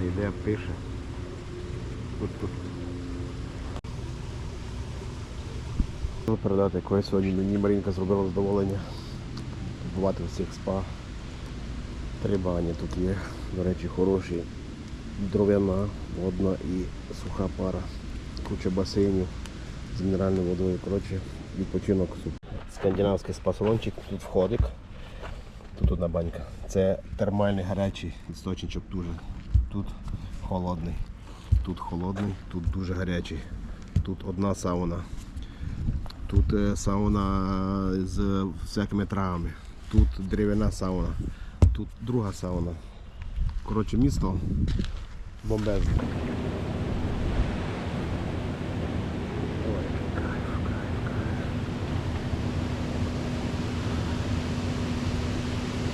Не йде, пише. Ну, передати, якої сьогодні мені Марінка зробила задоволення. Побувати в всіх спа. Три бані тут є, до речі, хороші. Дров'яна, водна і суха пара. Куча басейнів з мінеральною водою. Коротше, відпочинок. Скандинавський спа-салончик, тут входик. Тут одна банька. Це термальний гарячий істочничок дуже. Тут холодний. Тут холодний, тут дуже гарячий. Тут одна сауна. Тут е, сауна з всякими травами. Тут дерев'яна сауна. Тут друга сауна. Коротше, місто бомбезне.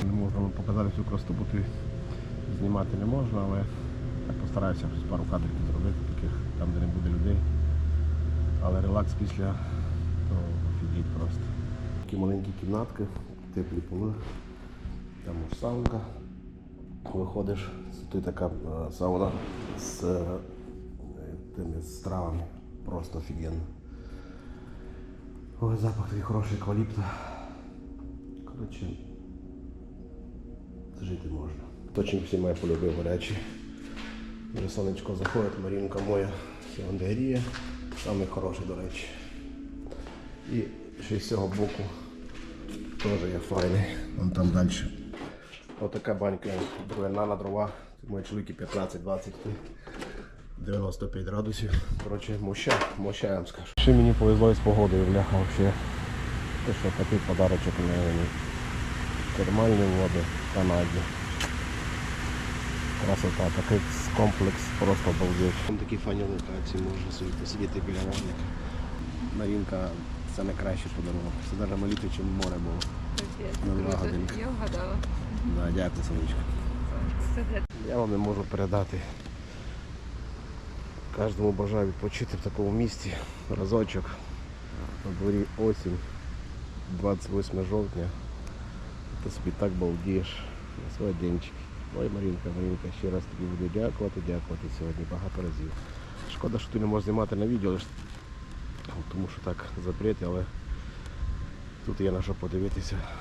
Не можна вам показати всю красоту, ти знімати не можна, але я постараюся щось пару кадрів зробити, таких там, де не буде людей. Але релакс після того офігеть просто. Такі маленькі кімнатки, теплі поли, там ж саунка. Виходиш, тут така е, сауна з е, тими стравами. Просто офігенно. Ой, запах такий хороший екваліпта. Коротше, жити можна. Точно всі має полюбив гарячий. Вже сонечко заходить, Марінка моя гріє. Самий хороший, до речі. І ще з цього боку теж є файний. Вон там далі. Отака банька дровяна на дрова. Мої чоловіки 15-20 95 градусів. Коротше, моща, моща, я вам скажу. Ще мені повезло із погодою, бляха, взагалі. Те, що такий подарочок не термальні води в Канаді. Красота, такий комплекс просто обалдеть. Там такі фані локації, можна собі посидіти біля вогника. Марінка це найкраще подарунок. Це навіть маліше, ніж море було. На два годинки. Я вгадала. Да, дякую, сонечко. Я вам не можу передати. Кожному бажаю відпочити в такому місці. Разочок. На дворі осінь, 28 жовтня. Ти собі так балдієш на свій Ой, Марінка, Марінка, ще раз тобі буду дякувати, дякувати сьогодні багато разів. Шкода, що ти не можеш знімати на відео, тому що так запрет, але тут є на що подивитися.